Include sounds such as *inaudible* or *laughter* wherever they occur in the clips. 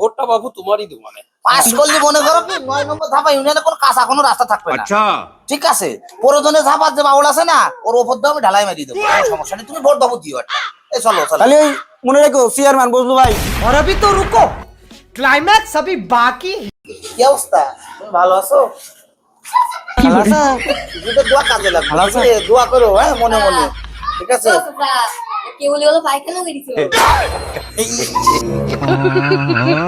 ভোটটা বাবু তোমারই দেবো মানে পাস করলে মনে করো কি নয় নম্বর ধাপা ইউনিয়নে কোনো কাঁচা কোনো রাস্তা থাকবে না अच्छा ঠিক আছে প্রয়োজনে ধাপার যে বাউল আছে না ওর ওপর দিয়ে আমি ঢালাই মারি দেবো কোনো সমস্যা নেই তুমি ভোট বাবু দিও একটা এই চলো চলো তাহলে ওই মনে রেখো চেয়ারম্যান বজলু ভাই और अभी तो रुको क्लाइमैक्स अभी बाकी है কি অবস্থা তুমি ভালো আছো ভালো আছো? দুটো দোয়া কাজে লাগবে ভালো আছো? বুঝলে? দোয়া করো হ্যাঁ মনে মনে ঠিক আছে কি বলি বলো পায়খানা বেরিয়েছিল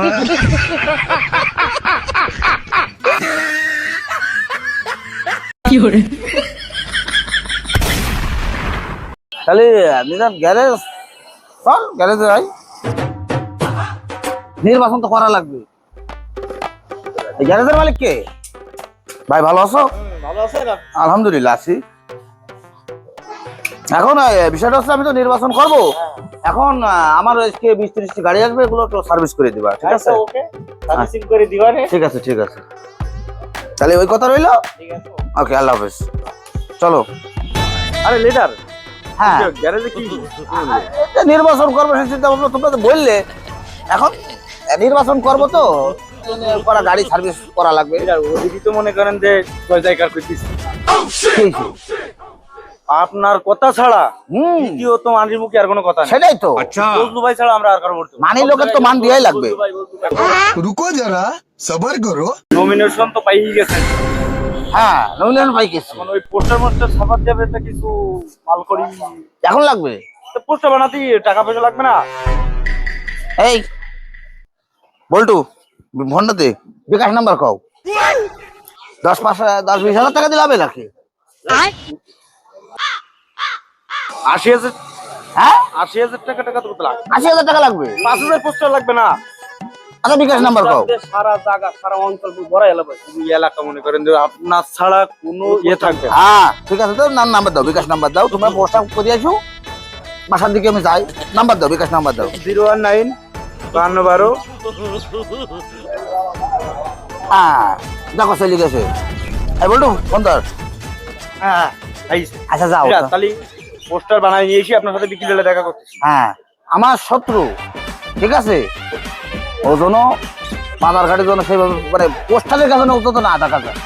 তাহলে নিজাম গ্যারেজ। চল গ্যারেজে যাই। নির্বাচন তো করা লাগবে। এই গ্যারেজের মালিক কে? ভাই ভালো আছো? ভালো আছে না আলহামদুলিল্লাহ আছি। এখন বিষয়টা হচ্ছে আমি তো নির্বাচন করব। এখন আমার আজকে বিশ ত্রিশটি গাড়ি আসবে এগুলো তো সার্ভিস করে দিবা ঠিক আছে? সার্ভিসিং করে দিবারে ঠিক আছে ঠিক আছে। তাহলে ওই কথা রইল? ওকে আল্লাহ হাফেজ। চলো। আরে লিডার হ্যাঁ। গ্যারেজে কি? নির্বাচন করব সে চিন্তা ভাবনা তোমরা তো বললে। এখন নির্বাচন করব তো করা গাড়ি সার্ভিস করা লাগবে। ওদিকে তো মনে করেন যে কয় জায়গার কইতিস কি হয়েছে? আপনার কথা ছাড়া দ্বিতীয়ত মানির মুখে আর কোনো কথা সেটাই তো। আচ্ছা। ভাই ছাড়া আমরা আর কারও ভোট মানি লোকের তো মান দিয়াই লাগবে। রুকো যারা সবার করো। নমিনেশন তো পাই গেছে। হ্যাঁ নমিনেশন পাই গেছে। মানে ওই পোস্টার মোস্টার ছাপার যাবে তা কিছু মাল করি। এখন লাগবে? তো পোস্টার বানাতে টাকা পয়সা লাগবে না? এই বল্টু ভন্ডতে বিকাশ নাম্বার কও। দশ পাঁচ দশ বিশ হাজার টাকা দিলে হবে নাকি? আশি হাজার হ্যাঁ? আশি হাজার টাকা টাকা তো লাগবে? আশি হাজার টাকা লাগবে? পাঁচ হাজার পোস্টার লাগবে না। আচ্ছা বিকাশ নাম্বার কও। সারা জায়গা সারা অঞ্চল বড় এলাকা এলাকা মনে করেন যে আপনার ছাড়া কোনো ইয়ে থাকবে হ্যাঁ ঠিক আছে তো নাম নাম্বার দাও বিকাশ নাম্বার দাও। তোমরা পোস্ট করে আসো বাসার দিকে আমি যাই। নাম্বার দাও বিকাশ নাম্বার দাও। জিরো ওয়ান নাইন বান্ন বারো। হ্যাঁ দেখো চলে গেছে। বলটু হ্যাঁ আচ্ছা যাও। তাহলে পোস্টার বানাই নিয়ে এসে আপনার সাথে বিক্রি হলে দেখা করতে। হ্যাঁ আমার শত্রু ঠিক আছে? ও জন্য বাজার ঘাটের জন্য সেইভাবে মানে পোস্টারের কাছে না উঠতো না দেখা যায়।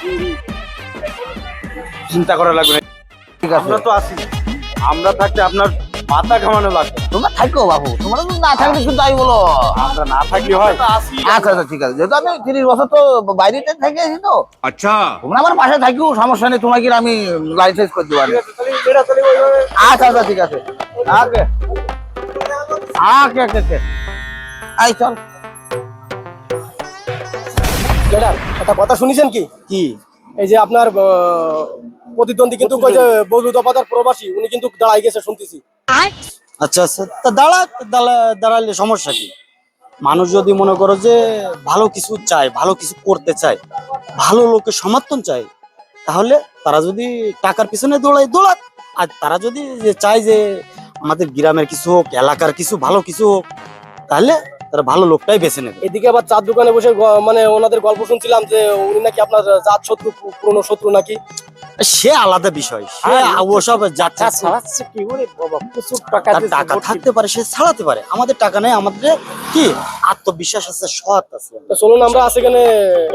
চিন্তা করা লাগবে ঠিক আছে। আমরা তো আছি। আমরা থাকতে আপনার মাথা ঘামানো লাগবে। তোমরা থাকো বাবু তোমরা না থাকলে শুধু তাই বলো। আমরা না হয়? আচ্ছা আচ্ছা ঠিক আছে। যেহেতু আমি তিরিশ বছর তো থেকে এসি তো। আচ্ছা। তোমরা আমার পাশে থাকিও সমস্যা নেই তোমাকে আমি লাইসেন্স করে আচ্ছা আচ্ছা ঠিক আছে। আগে। আগে আগে আই চল। ম্যাডাম একটা কথা শুনেছেন কি? কি? এই যে আপনার প্রতিদ্বন্দ্বী কিন্তু দফাদার প্রবাসী উনি কিন্তু দাঁড়াই গেছে শুনতেছি। আচ্ছা আচ্ছা তা দাঁড়া দাঁড়া- দাঁড়ালে সমস্যা কি? মানুষ যদি মনে করো যে ভালো কিছু চায় ভালো কিছু করতে চায় ভালো লোকের সমর্থন চায় তাহলে তারা যদি টাকার পিছনে দৌড়ায় দৌড়াক। আর তারা যদি যে চায় যে আমাদের গ্রামের কিছু হোক এলাকার কিছু ভালো কিছু হোক তাহলে তারা ভালো লোকটাই বেছে নেবে। এদিকে আবার চার দোকানে বসে মানে ওনাদের গল্প শুনছিলাম যে উনি নাকি আপনার জাত শত্রু পুরনো শত্রু নাকি? সে আলাদা বিষয়। সে ওসব যাচ্ছে। কি করে বাবা? প্রচুর টাকা টাকা থাকতে পারে সে ছাড়াতে পারে। আমাদের টাকা নেই আমাদের কি? আত্মবিশ্বাস আছে সৎ আছে। চলুন আমরা সেখানে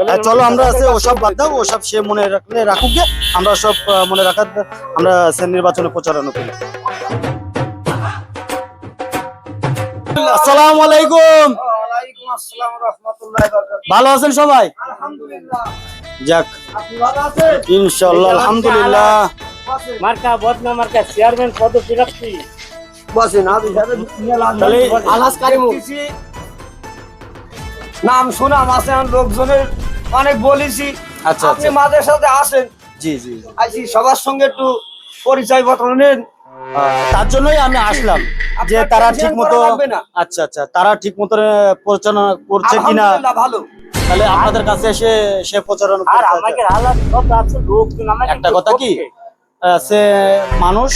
হ্যাঁ, চলো আমরা আছে ওসব বাদ দাও ওসব সে মনে রাখলে রাখুক আমরা সব মনে রাখার আমরা নির্বাচনে প্রচারণা করি। আসসালামু আলাইকুম। ভালো আছেন সবাই? যাক। ইনশাল্লাহ আলহামদুলিল্লাহ। মার্কা বদনা মার্কা চেয়ারম্যান পদ প্রার্থী আলহাজ নাম শোনাম আসেন লোকজনের অনেক বলেছি। আচ্ছা আপনি আচ্ছা। মাঝে সাথে আসেন। জি জি জি। আইসি সবার সঙ্গে একটু পরিচয় পত্র নেন। তার জন্যই আমি আসলাম। যে তারা ঠিক মতো আচ্ছা আচ্ছা। তারা ঠিক মতো প্রচারণা করছে কিনা? ভালো। তাহলে আপনাদের কাছে এসে সে প্রচারণা একটা কথা কি? সে মানুষ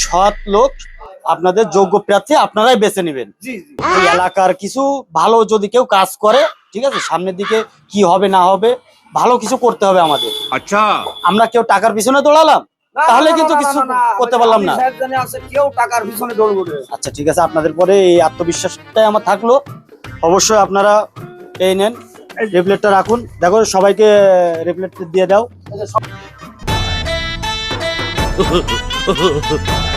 সৎ লোক আপনাদের যোগ্য প্রার্থী আপনারাই বেছে নেবেন। এলাকার কিছু ভালো যদি কেউ কাজ করে ঠিক আছে সামনের দিকে কি হবে না হবে ভালো কিছু করতে হবে আমাদের। আচ্ছা। আমরা কেউ টাকার পিছনে দৌড়ালাম? তাহলে কিন্তু কিছু করতে পারলাম না। কেউ টাকার পিছনে দৌড় আচ্ছা ঠিক আছে আপনাদের পরে এই আত্মবিশ্বাসটাই আমার থাকল। অবশ্যই আপনারা এই নেন রিপ্লেটটা রাখুন। দেখো সবাইকে রিপ্লেট দিয়ে দাও। *laughs*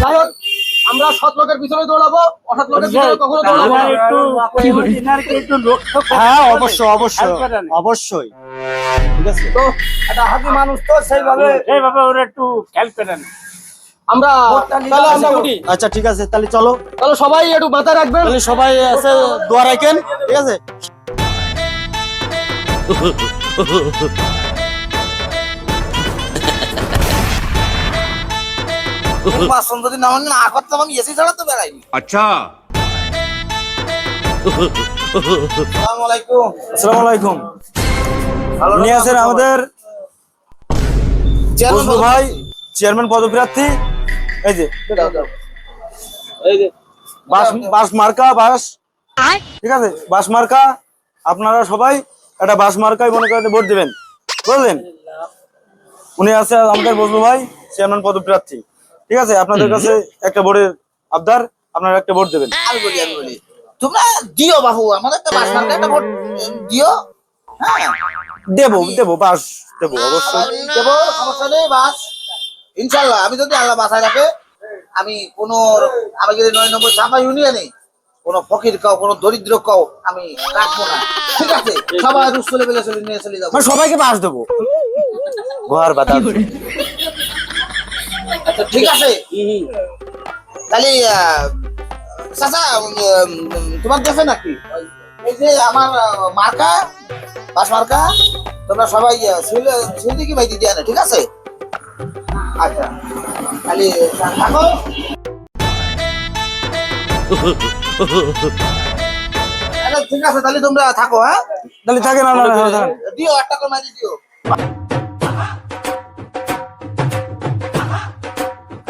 যাই হোক আমরা সৎ লোকের পিছনে দৌড়াবো অসৎ লোকের পিছনে কখনো দৌড়াবো হ্যাঁ অবশ্যই অবশ্যই অবশ্যই। ঠিক আছে। তো একটা হাতি মানুষ তো সেইভাবে এইভাবে ওরা একটু খেয়াল করেন। আমরা আচ্ছা ঠিক আছে তাহলে চলো। তাহলে সবাই একটু মাথায় রাখবেন। তাহলে সবাই আছে দোয়া রাখেন ঠিক আছে? *laughs* বাসন যদি না না করতাম আমি এসি ছাড়া তো আচ্ছা। আসসালামু আলাইকুম। আসসালামু আলাইকুম। আমাদের চেয়ারম্যান ভাই চেয়ারম্যান পদপ্রার্থী। এই যে। বাস বাস মার্কা বাস ঠিক আছে? বাস মার্কা আপনারা সবাই একটা বাস মার্কায় মনে করে ভোট দেবেন। বুঝলেন? উনি আছে আমাদের বজলু ভাই চেয়ারম্যান পদপ্রার্থী। ঠিক আছে? আপনাদের কাছে একটা ভোটের আবদার আপনারা একটা বোর্ড দেবেন। আমি বলি আমি বলি। তোমরা দিও বাবু আমাদের একটা বাস মার্কা একটা ভোট দিও। হ্যাঁ? দেবো দেবো বাস দেবো অবশ্যই। দেবো সমস্যা নেই বাস। ইনশাল্লাহ আমি যদি আল্লাহ বাসায় রাখে আমি কোন আমি যদি নয় নম্বর ছাপা ইউনিয়নে কোন ফকির কাও কোন দরিদ্র কাও আমি রাখব না। ঠিক আছে? সবাই রুশ চলে চলে নিয়ে চলে যাব। মানে সবাইকে বাস দেবো। ঘর বাতাস আচ্ছা, ঠিক আছে। তাহলে চাচা তোমার দেশে নাকি? এই যে আমার মার্কা বাস মার্কা তোমরা সবাই সিল কি ভাই না ঠিক আছে? আচ্ছা তাহলে থাকো আরে, ঠিক আছে তাহলে তোমরা থাকো হ্যাঁ? তাহলে থাকে না। দিও একটা করে মাঝে দিও।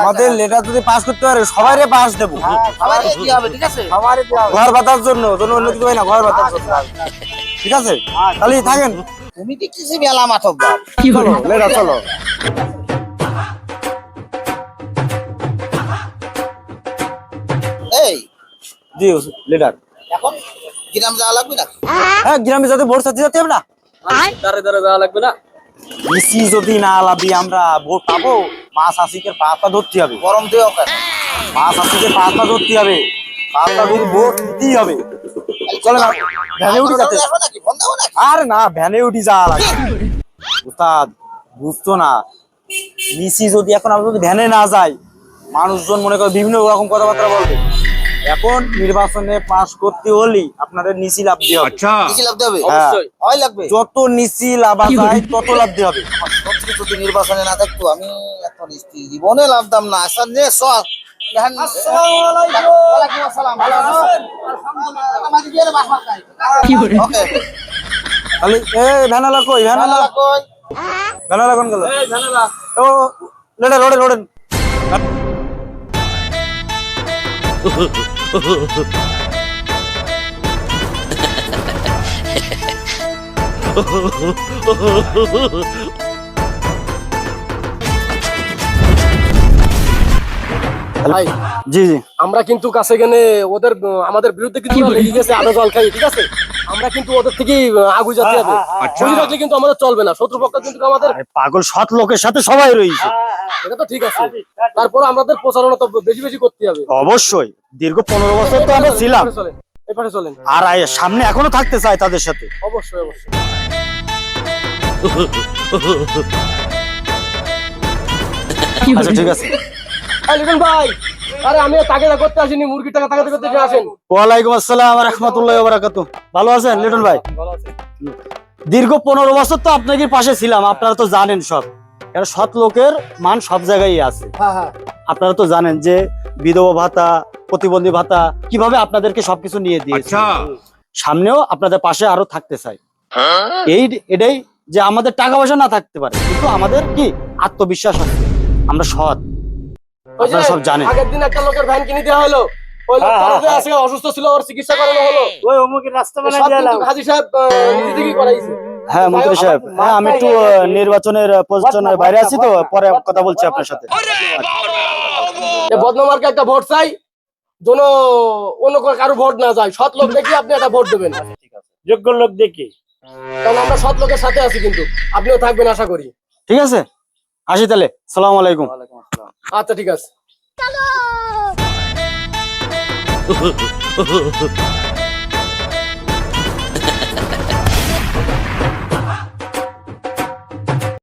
আমাদের লেটার যদি পাস করতে পারে সবাই বাস দেব। আছে? ঘর বাতার জন্য অন্য কিছু হয় না ঘর বাতার জন্য। ঠিক আছে? তাহলে থাকেন। তুমি দেখতেছি মেলা মাথক বাপ। চলো এই জি লিডার এখন গ্রাম যাওয়া লাগবে না? হ্যাঁ গ্রামে যাতে ভোট চাইতে যেতে হবে না। দাঁড়ে দাঁড়ে যাওয়া লাগবে না। বেশি যদি না লাভি আমরা ভোট পাবো মাছ আসিকে পাতা ধরতে হবে। গরম কেন মাছ আসিকে পাতা ধরতে হবে। পাতা ধরে ভোট দিতেই হবে। চলে না ভ্যানে উঠি যাতে। আর না ভ্যানে উঠি যাওয়া লাগে। উস্তাদ বুঝতো না। মিসি যদি এখন আমরা যদি ভ্যানে না যাই মানুষজন মনে করে বিভিন্ন রকম কথাবার্তা বলবে। এখন নির্বাচনে পাশ করতে হলে আপনাদের নিচি লাভ দিয়ে হবে। আচ্ছা। নিচি লাভ হ্যাঁ। অবশ্যই। লাগবে? যত নিচি লাভ যায় তত লাভ দিয়ে হবে যদি নির্বাচনে না থাকতো আমি এখন জীবনে লাভ দাম না। আসার নিয়ে সব ভ্যানালা কই ভ্যানালা? কই? ও ভাই জি জি। আমরা কিন্তু কাছে গেলে ওদের আমাদের বিরুদ্ধে কিন্তু লেগে গেছে আরও জল খাই ঠিক আছে? আমরা কিন্তু ওদের থেকে আগু যেতে হবে আচ্ছা। বুঝে রাখলে কিন্তু আমাদের চলবে না শত্রুপক্ষ কিন্তু আমাদের পাগল সৎ লোকের সাথে সবাই রয়েছে। এটা তো ঠিক আছে। তারপর আমাদের প্রচারণা তো বেশি বেশি করতে হবে। অবশ্যই। দীর্ঘ পনেরো বছর তো আমরা ছিলাম। আর সামনে এখনও থাকতে চাই তাদের সাথে। অবশ্যই অবশ্যই। আচ্ছা ঠিক আছে। লিটন ভাই আরে আমি তাকে করতে আসিনি মুরগির টাকা তাকাতে করতে আসেন। ওয়ালাইকুম আসসালাম রহমতুল্লাহ বারাকাতু ভালো আছেন লিটন ভাই? দীর্ঘ পনেরো বছর তো আপনাদের পাশে ছিলাম আপনারা তো জানেন সব। কারণ সৎ লোকের মান সব জায়গায় আছে। হ্যাঁ হ্যাঁ। আপনারা তো জানেন যে বিধবা ভাতা প্রতিবন্ধী ভাতা কীভাবে আপনাদেরকে সবকিছু নিয়ে দিয়েছে। সামনেও আপনাদের পাশে আরও থাকতে চাই। এই এটাই যে আমাদের টাকা পয়সা না থাকতে পারে কিন্তু আমাদের কি? আত্মবিশ্বাস আছে। আমরা সৎ। আপনারা সব জানেন। আগের দিন একটা লোকের ভ্যান কিনে দেওয়া হলো। ওই হ্যাঁ, লোকটা অসুস্থ ছিল ওর চিকিৎসা করানো হলো। ওই অমুকের রাস্তা বানাই দিলাম হাজি সাহেব নিজে করাইছে। হ্যাঁ মন্ত্রী সাহেব। হ্যাঁ আমি একটু নির্বাচনের পজিশনের বাইরে আছি তো পরে কথা বলছি আপনার সাথে। যে বদনামার্কে একটা ভোট চাই? যেন অন্য কারও ভোট না যায়। সৎ লোক দেখি আপনি একটা ভোট দেবেন। যোগ্য লোক দেখি। কারণ আমরা সৎ লোকের সাথে আছি কিন্তু। আপনিও থাকবেন আশা করি। ঠিক আছে? আসি তাহলে। সালাম আলাইকুম। আচ্ছা ঠিক আছে। *laughs*